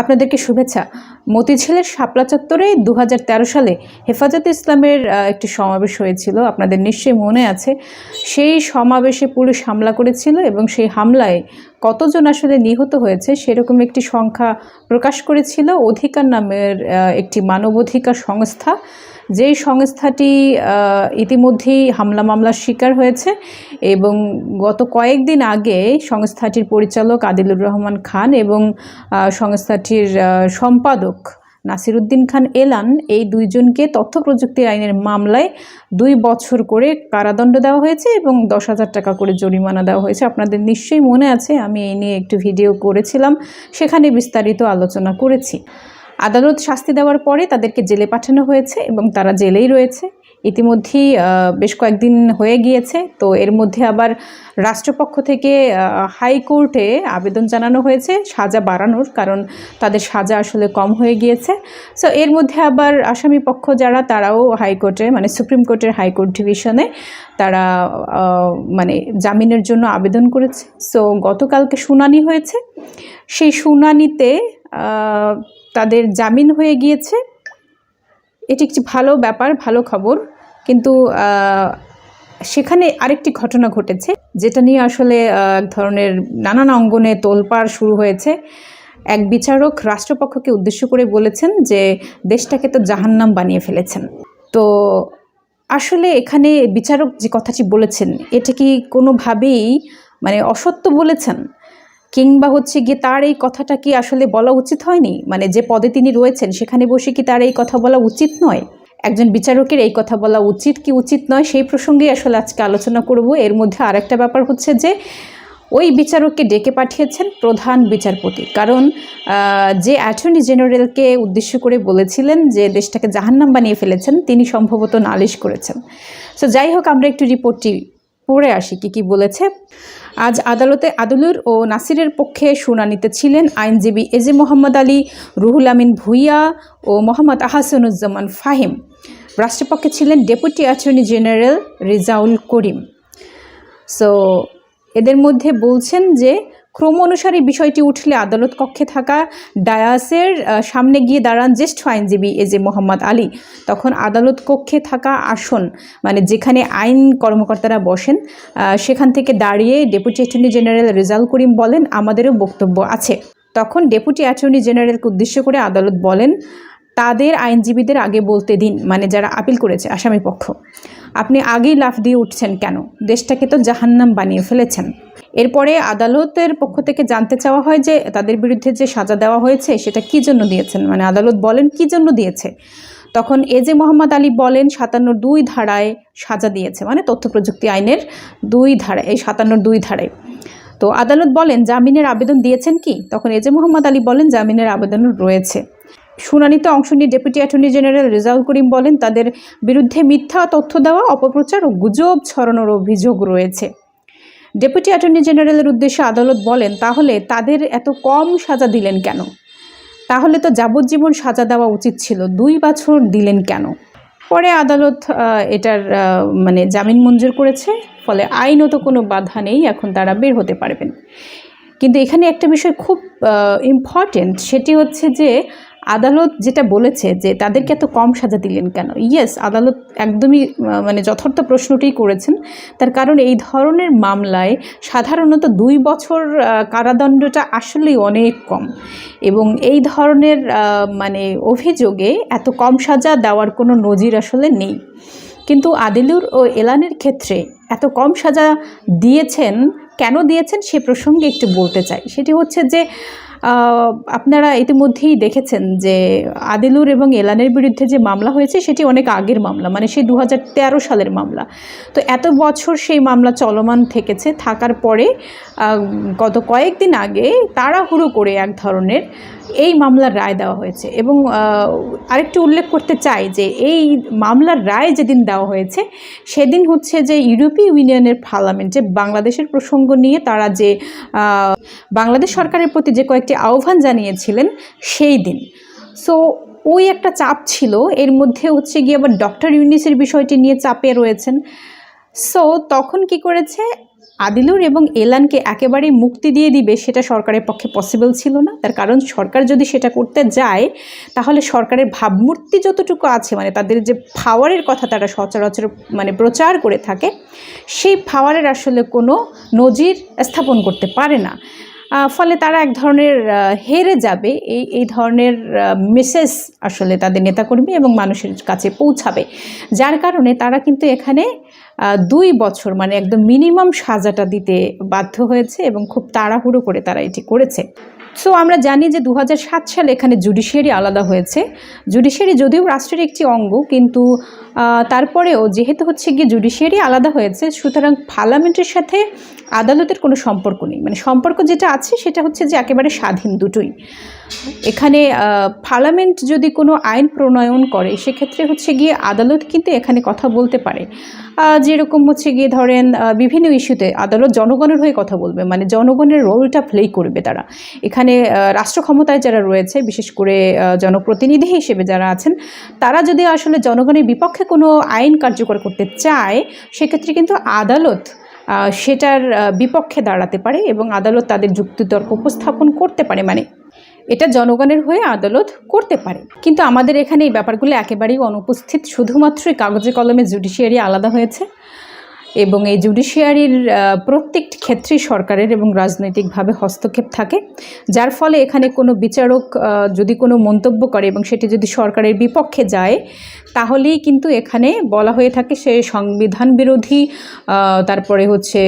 আপনাদেরকে শুভেচ্ছা। মতিঝিলের শাপলা চত্বরে দু হাজার তেরো সালে হেফাজতে ইসলামের একটি সমাবেশ হয়েছিল। আপনাদের নিশ্চয়ই মনে আছে। সেই সমাবেশে পুলিশ হামলা করেছিল এবং সেই হামলায় কতজন আসলে নিহত হয়েছে সেরকম একটি সংখ্যা প্রকাশ করেছিল। অধিকার নামের একটি মানবাধিকার সংস্থা যেই সংস্থাটি ইতিমধ্যেই হামলা মামলার শিকার হয়েছে এবং গত কয়েকদিন আগে সংস্থাটির পরিচালক আদিলুর রহমান খান এবং সংস্থাটির সম্পাদক নাসিরুদ্দিন খান এলান এই দুইজনকে তথ্য প্রযুক্তি আইনের মামলায় দুই বছর করে কারাদণ্ড দেওয়া হয়েছে এবং দশ হাজার টাকা করে জরিমানা দেওয়া হয়েছে। আপনাদের নিশ্চয়ই মনে আছে, আমি এই নিয়ে একটু ভিডিও করেছিলাম, সেখানে বিস্তারিত আলোচনা করেছি। আদালত শাস্তি দেওয়ার পরে তাদেরকে জেলে পাঠানো হয়েছে এবং তারা জেলেই রয়েছে। ইতিমধ্যেই বেশ কয়েকদিন হয়ে গিয়েছে। তো এর মধ্যে আবার রাষ্ট্রপক্ষ থেকে হাইকোর্টে আবেদন জানানো হয়েছে সাজা বাড়ানোর, কারণ তাদের সাজা আসলে কম হয়ে গিয়েছে। সো এর মধ্যে আবার আসামি পক্ষ যারা, তারাও হাইকোর্টে মানে সুপ্রিম কোর্টের হাইকোর্ট ডিভিশনে তারা মানে জামিনের জন্য আবেদন করেছে। সো গতকালকে শুনানি হয়েছে। সেই শুনানিতে তাদের জামিন হয়ে গিয়েছে। এটি একটি ভালো ব্যাপার, ভালো খবর। কিন্তু সেখানে আরেকটি ঘটনা ঘটেছে, যেটা নিয়ে আসলে এক ধরনের নানান অঙ্গনে তোলপাড় শুরু হয়েছে। এক বিচারক রাষ্ট্রপক্ষকে উদ্দেশ্য করে বলেছেন যে, দেশটাকে তো জাহান্নাম বানিয়ে ফেলেছেন। তো, আসলে এখানে বিচারক যে কথাটি বলেছেন, এটা কি কোনোভাবেই মানে অসত্য বলেছেন? কিংবা হচ্ছে গিয়ে তার এই কথাটা কি আসলে বলা উচিত হয়নি? মানে যে পদে তিনি রয়েছেন, সেখানে বসে কি তার এই কথা বলা উচিত নয়? একজন বিচারকের এই কথা বলা উচিত কি উচিত নয়, সেই প্রসঙ্গেই আসলে আজকে আলোচনা করব। এর মধ্যে আরেকটা ব্যাপার হচ্ছে যে, ওই বিচারককে ডেকে পাঠিয়েছেন প্রধান বিচারপতি। কারণ যে অ্যাটর্নি জেনারেলকে উদ্দেশ্য করে বলেছিলেন যে দেশটাকে জাহান্নাম বানিয়ে ফেলেছেন, তিনি সম্ভবত নালিশ করেছেন। সো যাই হোক, আমরা একটু রিপোর্টটি পড়ে আসি, কি কি বলেছে? আজ আদালতে আদুলুর ও নাসিরের পক্ষে শুনানিতে ছিলেন আইনজীবী এজে মোহাম্মদ আলী, রুহুল আমিন ভুইয়া ও মোহাম্মদ আহাসানুজ্জামান ফাহিম। রাষ্ট্রপক্ষে ছিলেন deputy attorney general Rizaul Karim. So, এদের মধ্যে বলছেন যে ক্রম অনুসারে বিষয়টি উঠলে আদালত কক্ষে থাকা ডায়াসের সামনে গিয়ে দাঁড়ান জ্যেষ্ঠ আইনজীবী এজে মোহাম্মদ আলী। তখন আদালত কক্ষে থাকা আসন মানে যেখানে আইন কর্মকর্তারা বসেন সেখান থেকে দাঁড়িয়ে deputy attorney general Rezaul Karim বলেন, আমাদেরও বক্তব্য আছে। তখন ডেপুটি অ্যাটর্নি জেনারেলকে উদ্দেশ্য করে আদালত বলেন, তাদের আইনজীবীদের আগে বলতে দিন মানে যারা আপিল করেছে আসামি পক্ষ আপনি আগেই লাফ দিয়ে উঠছেন কেন? দেশটাকে তো জাহান্নাম বানিয়ে ফেলেছেন। এরপরে আদালতের পক্ষ থেকে জানতে চাওয়া হয় যে তাদের বিরুদ্ধে যে সাজা দেওয়া হয়েছে, সেটা কি জন্য দিয়েছেন? মানে আদালত বলেন কি জন্য দিয়েছে? তখন এ এজে মোহাম্মদ আলী বলেন, সাতান্নর দুই ধারায় সাজা দিয়েছে মানে তথ্য প্রযুক্তি আইনের দুই ধারায়, এই সাতান্নর দুই ধারায়। তো আদালত বলেন, জামিনের আবেদন দিয়েছেন কি? তখন এ এজে মোহাম্মদ আলী বলেন, জামিনের আবেদন রয়েছে। শুনানিতে অংশ নিয়ে deputy attorney general Rezaul Karim বলেন, তাদের বিরুদ্ধে মিথ্যা তথ্য দেওয়া, অপপ্রচার ও গুজব ছড়ানোর অভিযোগ রয়েছে। ডেপুটি অ্যাটর্নি জেনারেলের উদ্দেশ্যে আদালত বলেন, তাহলে তাদের এত কম সাজা দিলেন কেন? তাহলে তো যাবজ্জীবন সাজা দেওয়া উচিত ছিল, দুই বছর দিলেন কেন? পরে আদালত এটার মানে জামিন মঞ্জুর করেছে, ফলে আইনত কোনো বাধা নেই, এখন তারা বের হতে পারবেন। কিন্তু এখানে একটা বিষয় খুব ইম্পর্টেন্ট সেটি হচ্ছে যে আদালত যেটা বলেছে যে তাদেরকে এত কম সাজা দিলেন কেন? ইয়েস আদালত একদমই মানে যথার্থ প্রশ্নটি করেছেন। তার কারণ এই ধরনের মামলায় সাধারণত দুই বছর কারাদণ্ডটা আসলেই অনেক কম। এবং এই ধরনের মানে অভিযোগে এত কম সাজা দেওয়ার কোনো নজির আসলে নেই। কিন্তু আদিলুর ও এলানের ক্ষেত্রে এত কম সাজা দিয়েছেন, কেন দিয়েছেন সে প্রসঙ্গে একটু বলতে চাই। সেটি হচ্ছে যে আপনারা ইতিমধ্যেই দেখেছেন যে আদিলুর এবং এলানের বিরুদ্ধে যে মামলা হয়েছে, সেটি অনেক আগের মামলা মানে সেই দু হাজার তেরো সালের মামলা। তো এত বছর সেই মামলা চলমান থেকেছে, থাকার পরে গত কয়েকদিন আগে তাড়াহুড়ো করে এক ধরনের এই মামলার রায় দেওয়া হয়েছে এবং আরেকটু উল্লেখ করতে চাই যে এই মামলার রায় যেদিন দেওয়া হয়েছে, সেদিন হচ্ছে যে ইউরোপীয় ইউনিয়নের পার্লামেন্টে বাংলাদেশের প্রসঙ্গ নিয়ে তারা যে বাংলাদেশ সরকারের প্রতি যে কয়েকটি আহ্বান জানিয়েছিলেন সেই দিন। সো ওই একটা চাপ ছিল, এর মধ্যে হচ্ছে গিয়ে আবার ডক্টর ইউনিসের বিষয়টি নিয়ে চাপে রয়েছেন। সো তখন কি করেছে? আদিলুর এবং এলানকে একেবারেই মুক্তি দিয়ে দিবে সেটা সরকারের পক্ষে পসিবল ছিল না। তার কারণ সরকার যদি সেটা করতে যায়, তাহলে সরকারের ভাবমূর্তি যতটুকু আছে মানে তাদের যে পাওয়ারের কথা তারা সচরাচর মানে প্রচার করে থাকে, সেই পাওয়ারের আসলে কোনো নজির স্থাপন করতে পারে না। ফলে তারা এক ধরনের হেরে যাবে। এই এই ধরনের মেসেজ আসলে তাদের নেতাকর্মী এবং মানুষের কাছে পৌঁছাবে। যার কারণে তারা কিন্তু এখানে দুই বছর মানে একদম মিনিমাম সাজাটা দিতে বাধ্য হয়েছে এবং খুব তাড়াহুড়ো করে তারা এটি করেছে। সো আমরা জানি যে দু হাজার সাত সালে এখানে জুডিশিয়ারি আলাদা হয়েছে। জুডিশিয়ারি যদিও রাষ্ট্রের একটি অঙ্গ, কিন্তু তারপরেও যেহেতু হচ্ছে গিয়ে জুডিশিয়ারি আলাদা হয়েছে, সুতরাং পার্লামেন্টের সাথে আদালতের কোনো সম্পর্ক নেই। মানে সম্পর্ক যেটা আছে, সেটা হচ্ছে যে একেবারে স্বাধীন দুটোই। এখানে পার্লামেন্ট যদি কোনো আইন প্রণয়ন করে, সেক্ষেত্রে হচ্ছে গিয়ে আদালত কিন্তু এখানে কথা বলতে পারে। যেরকম হচ্ছে গিয়ে ধরেন বিভিন্ন ইস্যুতে আদালত জনগণের হয়ে কথা বলবে মানে জনগণের রোলটা প্লে করবে তারা। এখানে রাষ্ট্র ক্ষমতায় যারা রয়েছে, বিশেষ করে জনপ্রতিনিধি হিসেবে যারা আছেন, তারা যদি আসলে জনগণের বিপক্ষে কোনো আইন কার্যকর করতে চায়, সেক্ষেত্রে কিন্তু আদালত সেটার বিপক্ষে দাঁড়াতে পারে এবং আদালত তাদের যুক্তিতর্ক উপস্থাপন করতে পারে। মানে এটা জনগণের হয়ে আদালত করতে পারে। কিন্তু আমাদের এখানে এই ব্যাপারগুলো একেবারেই অনুপস্থিত শুধুমাত্রই কাগজে কলমে জুডিশিয়ারি আলাদা হয়েছে। এবং এই জুডিশিয়ারির প্রত্যেকটি ক্ষেত্রেই সরকারের এবং রাজনৈতিকভাবে হস্তক্ষেপ থাকে, যার ফলে এখানে কোনো বিচারক যদি কোনো মন্তব্য করে এবং সেটি যদি সরকারের বিপক্ষে যায়, তাহলেই কিন্তু এখানে বলা হয়ে থাকে সে সংবিধান বিরোধী তারপরে হচ্ছে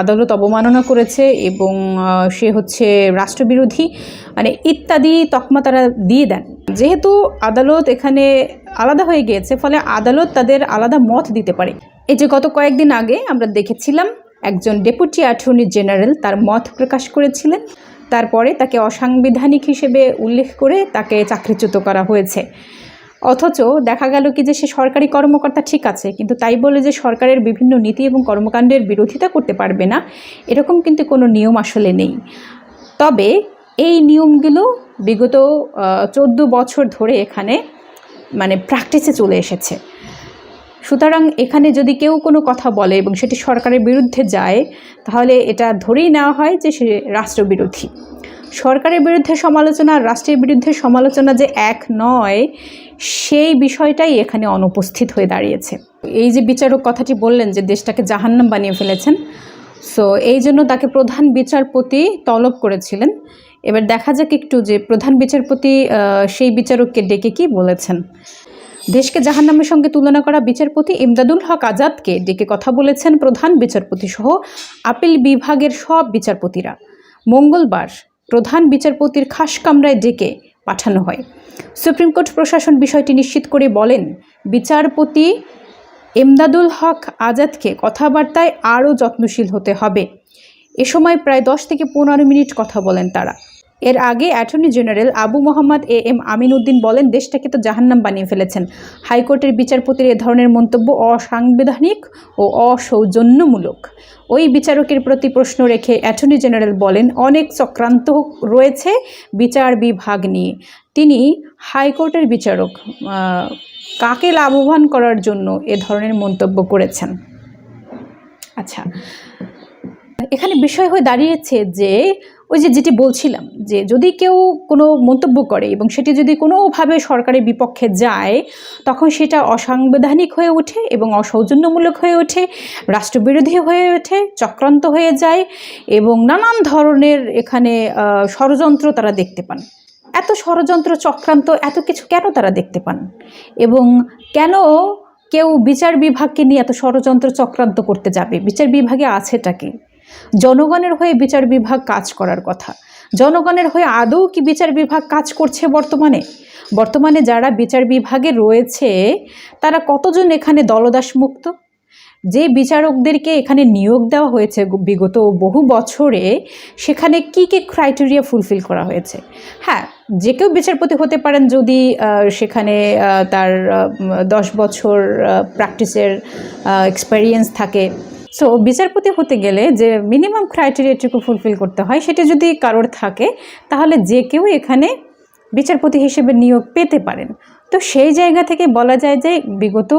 আদালত অবমাননা করেছে এবং সে হচ্ছে রাষ্ট্রবিরোধী মানে ইত্যাদি তকমা তারা দিয়ে দেন। যেহেতু আদালত এখানে আলাদা হয়ে গিয়েছে, ফলে আদালত তাদের আলাদা মত দিতে পারে। এই যে গত কয়েকদিন আগে আমরা দেখেছিলাম একজন ডেপুটি অ্যাটর্নি জেনারেল তার মত প্রকাশ করেছিলেন। তারপরে তাকে অসাংবিধানিক হিসেবে উল্লেখ করে তাকে চাকরিচ্যুত করা হয়েছে। অথচ দেখা গেল কি যে সে সরকারি কর্মকর্তা ঠিক আছে, কিন্তু তাই বলে যে সরকারের বিভিন্ন নীতি এবং কর্মকাণ্ডের বিরোধিতা করতে পারবে না, এরকম কিন্তু কোনো নিয়ম আসলে নেই। তবে এই নিয়মগুলো বিগত চোদ্দ বছর ধরে এখানে মানে প্র্যাকটিসে চলে এসেছে। সুতরাং এখানে যদি কেউ কোনো কথা বলে এবং সেটি সরকারের বিরুদ্ধে যায়, তাহলে এটা ধরেই নেওয়া হয় যে সে রাষ্ট্রবিরোধী। সরকারের বিরুদ্ধে সমালোচনা রাষ্ট্রের বিরুদ্ধে সমালোচনা যে এক নয়, সেই বিষয়টাই এখানে অনুপস্থিত হয়ে দাঁড়িয়েছে। এই যে বিচারক কথাটি বললেন যে দেশটাকে জাহান্নাম বানিয়ে ফেলেছেন, সো এই জন্য তাকে প্রধান বিচারপতি তলব করেছিলেন। এবার দেখা যাক একটু যে প্রধান বিচারপতি সেই বিচারককে ডেকে কি বলেছেন। দেশকে জাহান্নামের সঙ্গে তুলনা করা বিচারপতি ইমদাদুল হক আজাদকে ডেকে কথা বলেছেন প্রধান বিচারপতি সহ আপিল বিভাগের সব বিচারপতিরা। মঙ্গলবার প্রধান বিচারপতির খাস কামরায় ডেকে পাঠানো হয়। সুপ্রিম কোর্ট প্রশাসন বিষয়টি নিশ্চিত করে বলেন, বিচারপতি এমদাদুল হক আজাদকে কথাবার্তায় আরও যত্নশীল হতে হবে। এ সময় প্রায় দশ থেকে পনেরো মিনিট কথা বলেন তারা। এর আগে attorney general Abu Mohammad A M Amin Uddin বলেন, দেশটাকে তো জাহান্নাম বানিয়ে ফেলেছেন। হাইকোর্টের বিচারপতির এ ধরনের মন্তব্য অসাংবিধানিক ও অসৌজন্যমূলক। ওই বিচারকের প্রতি প্রশ্ন রেখে অ্যাটর্নি জেনারেল বলেন, অনেক চক্রান্ত রয়েছে বিচার বিভাগ নিয়ে। তিনি হাইকোর্টের বিচারক কাকে লাভবান করার জন্য এ ধরনের মন্তব্য করেছেন? আচ্ছা এখানে বিষয় হয়ে দাঁড়িয়েছে যে ওই যে যেটি বলছিলাম যে যদি কেউ কোনো মন্তব্য করে এবং সেটি যদি কোনোভাবে সরকারের বিপক্ষে যায়, তখন সেটা অসাংবিধানিক হয়ে ওঠে এবং অসৌজন্যমূলক হয়ে ওঠে, রাষ্ট্রবিরোধী হয়ে ওঠে, চক্রান্ত হয়ে যায় এবং নানান ধরনের এখানে ষড়যন্ত্র তারা দেখতে পান। এত ষড়যন্ত্র, চক্রান্ত, এত কিছু কেন তারা দেখতে পান? এবং কেন কেউ বিচার বিভাগকে নিয়ে এত ষড়যন্ত্র, চক্রান্ত করতে যাবে? বিচার বিভাগে আছেটাকে জনগণের হয়ে বিচার বিভাগ কাজ করার কথা। জনগণের হয়ে আদৌ কি বিচার বিভাগ কাজ করছে বর্তমানে? বর্তমানে যারা বিচার বিভাগে রয়েছে, তারা কতজন এখানে দলদাস মুক্ত? যে বিচারকদেরকে এখানে নিয়োগ দেওয়া হয়েছে বিগত বহু বছরে, সেখানে কি কি ক্রাইটেরিয়া ফুলফিল করা হয়েছে? হ্যাঁ যে কেউ বিচারপতি হতে পারেন যদি সেখানে তার দশ বছর প্র্যাকটিসের এক্সপেরিয়েন্স থাকে। সো বিচারপতি হতে গেলে যে মিনিমাম ক্রাইটেরিয়াটুকু ফুলফিল করতে হয়, সেটা যদি কারোর থাকে, তাহলে যে কেউ এখানে বিচারপতি হিসেবে নিয়োগ পেতে পারেন। তো সেই জায়গা থেকে বলা যায় যে বিগত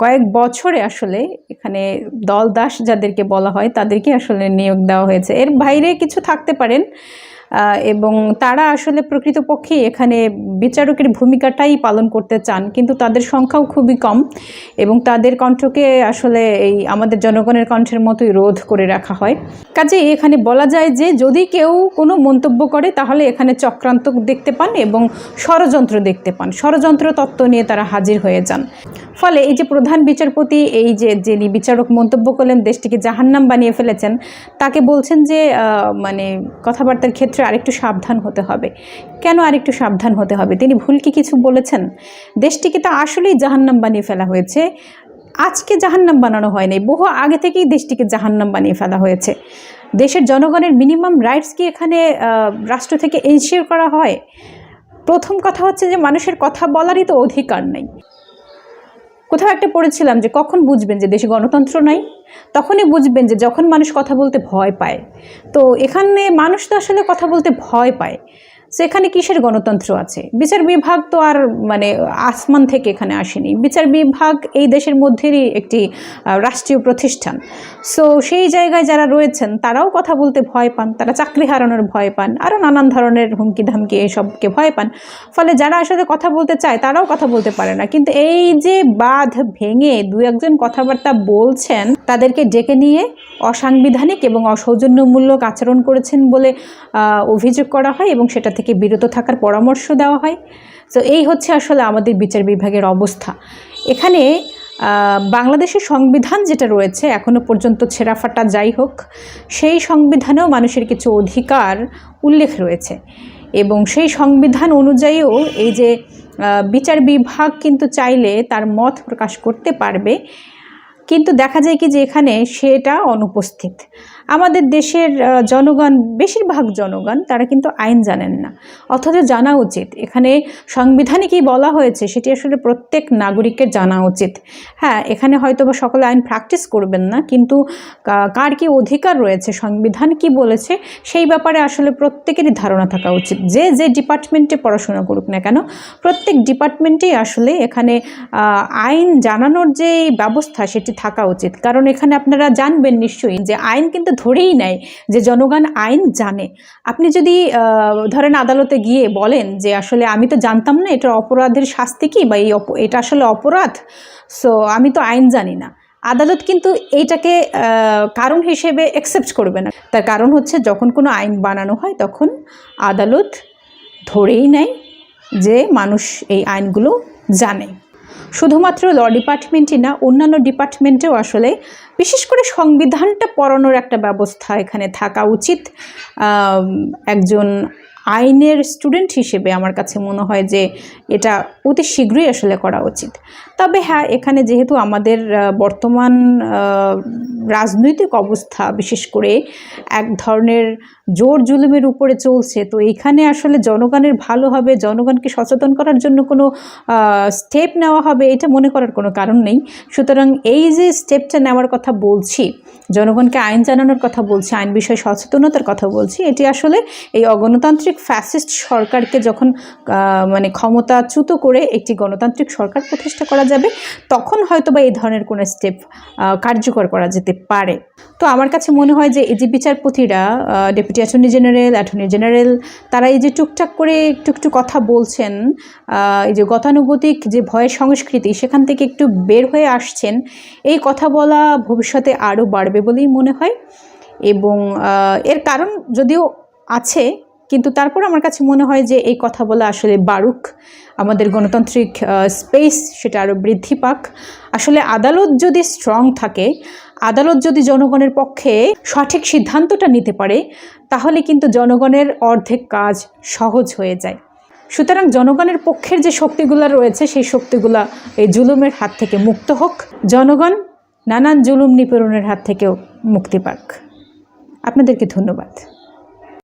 কয়েক বছরে আসলে এখানে দল দাস যাদেরকে বলা হয়, তাদেরকে আসলে নিয়োগ দেওয়া হয়েছে। এর বাইরে কিছু থাকতে পারেন। এবং তারা আসলে প্রকৃতপক্ষে এখানে বিচারকের ভূমিকাটাই পালন করতে চান, কিন্তু তাদের সংখ্যাও খুবই কম এবং তাদের কণ্ঠকে আসলে এই আমাদের জনগণের কণ্ঠের মতোই রোধ করে রাখা হয়। কাজে এখানে বলা যায় যে যদি কেউ কোনো মন্তব্য করে, তাহলে এখানে চক্রান্ত দেখতে পান এবং ষড়যন্ত্র দেখতে পান, ষড়যন্ত্র তত্ত্ব নিয়ে তারা হাজির হয়ে যান। ফলে এই যে প্রধান বিচারপতি, এই যে যিনি বিচারক মন্তব্য করলেন, দেশটিকে জাহান্নাম বানিয়ে ফেলেছেন, তাকে বলছেন যে মানে কথাবার্তার ক্ষেত্রে আরেকটু সাবধান হতে হবে। কেন আরেকটু সাবধান হতে হবে? তিনি ভুল কি কিছু বলেছেন? দেশটিকে তো আসলেই জাহান্নাম বানিয়ে ফেলা হয়েছে। আজকে জাহান্নাম বানানো হয়নি। বহু আগে থেকেই দেশটিকে জাহান্নাম বানিয়ে ফেলা হয়েছে। দেশের জনগণের মিনিমাম রাইটস কি এখানে রাষ্ট্র থেকে এনশিওর করা হয়? প্রথম কথা হচ্ছে যে, মানুষের কথা বলারই তো অধিকার নেই। কোথাও একটা পড়েছিলাম যে কখন বুঝবেন যে দেশে গণতন্ত্র নাই? তখনই বুঝবেন যে যখন মানুষ কথা বলতে ভয় পায়। তো এখানে মানুষ তো আসলে কথা বলতে ভয় পায়। তো এখানে কিসের গণতন্ত্র আছে? বিচার বিভাগ তো আর মানে আসমান থেকে এখানে আসেনি। বিচার বিভাগ এই দেশের মধ্যেরই একটি রাষ্ট্রীয় প্রতিষ্ঠান। সো সেই জায়গায় যারা রয়েছেন, তারাও কথা বলতে ভয় পান, তারা চাকরি হারানোর ভয় পান, আরও নানান ধরনের হুমকি ধামকি এসবকে ভয় পান। ফলে যারা আসলে কথা বলতে চায়, তারাও কথা বলতে পারে না। কিন্তু এই যে বাঁধ ভেঙে দু একজন কথাবার্তা বলছেন, তাদেরকে ডেকে নিয়ে অসাংবিধানিক এবং অসৌজন্যমূলক আচরণ করেছেন বলে অভিযোগ করা হয় এবং সেটা থেকে বিরত থাকার পরামর্শ দেওয়া হয়। তো এই হচ্ছে আসলে আমাদের বিচার বিভাগের অবস্থা। এখানে বাংলাদেশের সংবিধান যেটা রয়েছে এখনও পর্যন্ত ছেঁড়াফাটা যাই হোক, সেই সংবিধানেও মানুষের কিছু অধিকার উল্লেখ রয়েছে। এবং সেই সংবিধান অনুযায়ীও এই যে বিচার বিভাগ কিন্তু চাইলে তার মত প্রকাশ করতে পারবে। কিন্তু দেখা যায় কি যে এখানে সেটা অনুপস্থিত। আমাদের দেশের জনগণ, বেশিরভাগ জনগণ, তারা কিন্তু আইন জানেন না। অথচ জানা উচিত। এখানে সংবিধানে কি বলা হয়েছে, সেটি আসলে প্রত্যেক নাগরিকের জানা উচিত। হ্যাঁ এখানে হয়তো বা সকলে আইন প্র্যাকটিস করবেন না, কিন্তু কার কি অধিকার রয়েছে, সংবিধান কি বলেছে, সেই ব্যাপারে আসলে প্রত্যেকেরই ধারণা থাকা উচিত। যে যে ডিপার্টমেন্টে পড়াশোনা করুক না কেন, প্রত্যেক ডিপার্টমেন্টেই আসলে এখানে আইন জানানোর যে ব্যবস্থা, সেটি থাকা উচিত। কারণ এখানে আপনারা জানবেন নিশ্চয়ই যে আইন কিন্তু ধরেই নেয় যে জনগণ আইন জানে। আপনি যদি ধরেন আদালতে গিয়ে বলেন যে আসলে আমি তো জানতাম না এটা অপরাধের শাস্তি কি বা এই এটা আসলে অপরাধ, সো আমি তো আইন জানি না। আদালত কিন্তু এইটাকে কারণ হিসেবে অ্যাকসেপ্ট করবে না। তার কারণ হচ্ছে যখন কোনো আইন বানানো হয় তখন আদালত ধরেই নেয় যে মানুষ এই আইনগুলো জানে। শুধুমাত্র ল ডিপার্টমেন্টই না, অন্যান্য ডিপার্টমেন্টেও আসলে বিশেষ করে সংবিধানটা পড়ানোর একটা ব্যবস্থা এখানে থাকা উচিত। একজন আইনের স্টুডেন্ট হিসেবে আমার কাছে মনে হয় যে এটা অতি শীঘ্রই আসলে করা উচিত। তবে হ্যাঁ এখানে যেহেতু আমাদের বর্তমান রাজনৈতিক অবস্থা বিশেষ করে এক ধরনের জোর জুলুমের উপরে চলছে, তো এখানে আসলে জনগণের ভালো হবে, জনগণকে সচেতন করার জন্য কোনো স্টেপ নেওয়া হবে এটা মনে করার কোনো কারণ নেই। সুতরাং এই যে স্টেপটা নেওয়ার কথা বলছি, জনগণকে আইন জানানোর কথা বলছি, আইন বিষয়ে সচেতনতার কথা বলছি, এটি আসলে এই অগণতান্ত্রিক ফ্যাসিস্ট সরকারকে যখন মানে ক্ষমতাচ্যুত করে একটি গণতান্ত্রিক সরকার প্রতিষ্ঠা করা যাবে, তখন হয়তো বা এই ধরনের কোনো স্টেপ কার্যকর করা যেতে পারে। তো আমার কাছে মনে হয় যে এই যে বিচারপতিরা deputy attorney general attorney general তারা এই যে টুকটাক করে একটু একটু কথা বলছেন এই যে গতানুগতিক যে ভয়ের সংস্কৃতি সেখান থেকে একটু বের হয়ে আসছেন, এই কথা বলা ভবিষ্যতে আরও বাড়বে বলেই মনে হয়। এবং এর কারণ যদিও আছে কিন্তু তারপর আমার কাছে মনে হয় যে এই কথা বলা আসলে বারুক। আমাদের গণতান্ত্রিক স্পেস সেটা আরও বৃদ্ধি পাক। আসলে আদালত যদি স্ট্রং থাকে, আদালত যদি জনগণের পক্ষে সঠিক সিদ্ধান্তটা নিতে পারে, তাহলে কিন্তু জনগণের অর্ধেক কাজ সহজ হয়ে যায়। সুতরাং জনগণের পক্ষের যে শক্তিগুলো রয়েছে, সেই শক্তিগুলা এই জুলুমের হাত থেকে মুক্ত হোক। জনগণ নানান জুলুম নিপীড়নের হাত থেকেও মুক্তি পাক। আপনাদেরকে ধন্যবাদ।